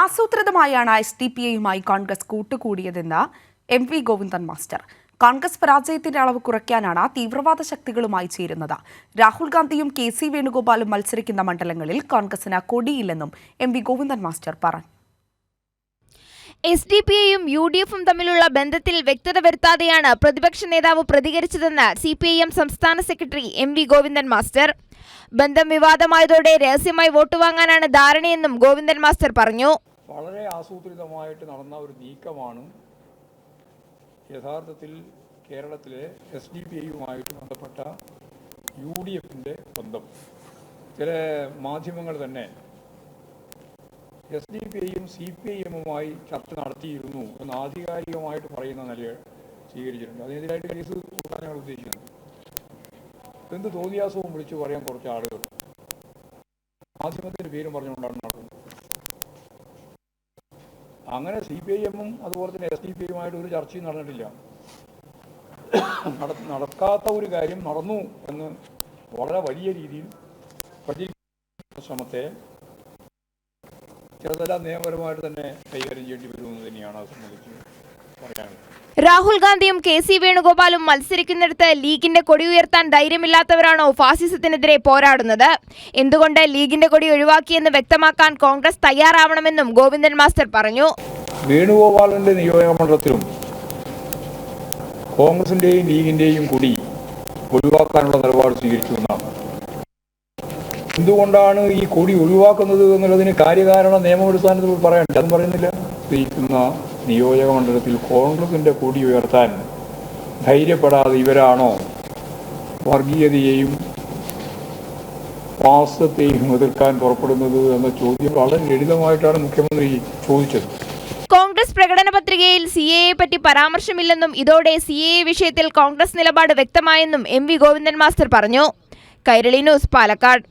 ആസൂത്രിതമായാണ് S D P ഐയുമായി Congress കൂട്ടുകൂടിയതെന്ന് M V Govindan master. Congress പരാജയത്തിന്റെ അളവ് കുറയ്ക്കാനാണ് തീവ്രവാദ ശക്തികളുമായി ചേരുന്നത്. രാഹുൽ ഗാന്ധിയും കെ സി വേണുഗോപാലും മത്സരിക്കുന്ന മണ്ഡലങ്ങളിൽ കോൺഗ്രസിന് കൊടിയില്ലെന്നും എം വി ഗോവിന്ദൻ മാസ്റ്റർ പറഞ്ഞു. എസ് ഡി പി ഐയും യു ഡി എഫും തമ്മിലുള്ള ബന്ധത്തിൽ വ്യക്തത വരുത്താതെയാണ് പ്രതിപക്ഷ നേതാവ് പ്രതികരിച്ചതെന്ന് സി പി ഐ എം സംസ്ഥാന secretary M V Govindan master. ബന്ധം വിവാദമായതോടെ രഹസ്യമായി വോട്ട് വാങ്ങാനാണ് ധാരണയെന്നും ഗോവിന്ദൻ മാസ്റ്റർ പറഞ്ഞു. വളരെ ആസൂത്രിതമായിട്ട് നടന്ന ഒരു നീക്കമാണ് യഥാർത്ഥത്തിൽ കേരളത്തിലെ എസ് ഡി പി ഐയുമായിട്ട് ബന്ധപ്പെട്ട യു ഡി എഫിന്റെ ബന്ധം. ചില മാധ്യമങ്ങൾ തന്നെ എസ് ഡി പി ഐയും സി പി ഐ എമ്മുമായി ചർച്ച നടത്തിയിരുന്നു എന്ന് ആധികാരികമായിട്ട് പറയുന്ന നിലയിൽ സ്വീകരിച്ചിട്ടുണ്ട്. അതിനെതിരായിട്ട് കേസ് കൂട്ടാൻ ഞങ്ങൾ ഉദ്ദേശിക്കുന്നത് എന്ത് തോന്നിയാസവും വിളിച്ചു പറയാൻ കുറച്ച് ആളുകൾ. മാധ്യമത്തിന്റെ പേരും പറഞ്ഞുകൊണ്ടാണ് നടക്കുന്നത് അങ്ങനെ സി പി ഐ എമ്മും അതുപോലെ തന്നെ എസ് ഡി പി ഐയുമായിട്ട് ഒരു ചർച്ചയും നടന്നിട്ടില്ല. നടക്കാത്ത ഒരു കാര്യം നടന്നു എന്ന് വളരെ വലിയ രീതിയിൽ പ്രചരിക്കുന്ന ശ്രമത്തെ ചിലതെല്ലാം നിയമപരമായിട്ട് തന്നെ കൈകാര്യം ചെയ്യേണ്ടി വരുമെന്ന് തന്നെയാണ് അത് സംബന്ധിച്ച് പറയാനുള്ളത് രാഹുൽ ഗാന്ധിയും കെ സി വേണുഗോപാലും മത്സരിക്കുന്നിടത്ത് ലീഗിന്റെ കൊടി ഉയർത്താൻ ധൈര്യമില്ലാത്തവരാണോ ഫാസിസത്തിനെതിരെ പോരാടുന്നത്? എന്തുകൊണ്ട് ലീഗിന്റെ കൊടി ഒഴിവാക്കിയെന്ന് വ്യക്തമാക്കാൻ കോൺഗ്രസ് തയ്യാറാവണമെന്നും ഗോവിന്ദൻ മാസ്റ്റർ പറഞ്ഞു. വേണുഗോപാലിന്റെ നിയോജകമണ്ഡലത്തിലും കോൺഗ്രസിന്റെയും ലീഗിന്റെയും കൂടി ഒഴിവാക്കാനുള്ള നിലപാട് സ്വീകരിച്ചു എന്നാണ്. എന്തുകൊണ്ടാണ് ഈ കൊടി ഒഴിവാക്കുന്നത് എന്നുള്ളതിന് കാര്യകാരണ നിയമമടിസ്ഥാനത്തിൽ പറയാൻ അതും പറയുന്നില്ല. നിയോജക മണ്ഡലത്തിൽ കോൺഗ്രസിന്റെ കൊടി ഉയർത്താൻ ധൈര്യപ്പെടാതെ ഇവരാണോ വർഗീയതയെയും പാസത്തെയും എതിർക്കാൻ പുറപ്പെടുന്നത് എന്ന ചോദ്യം വളരെ ലളിതമായിട്ടാണ് മുഖ്യമന്ത്രി ചോദിച്ചത്. കോൺഗ്രസ് പ്രകടന പത്രികയിൽ സി എ പറ്റി പരാമർശമില്ലെന്നും ഇതോടെ സി എ വിഷയത്തിൽ കോൺഗ്രസ് നിലപാട് വ്യക്തമായെന്നും എം വി ഗോവിന്ദൻ മാസ്റ്റർ പറഞ്ഞു. കൈരളി ന്യൂസ് പാലക്കാട്.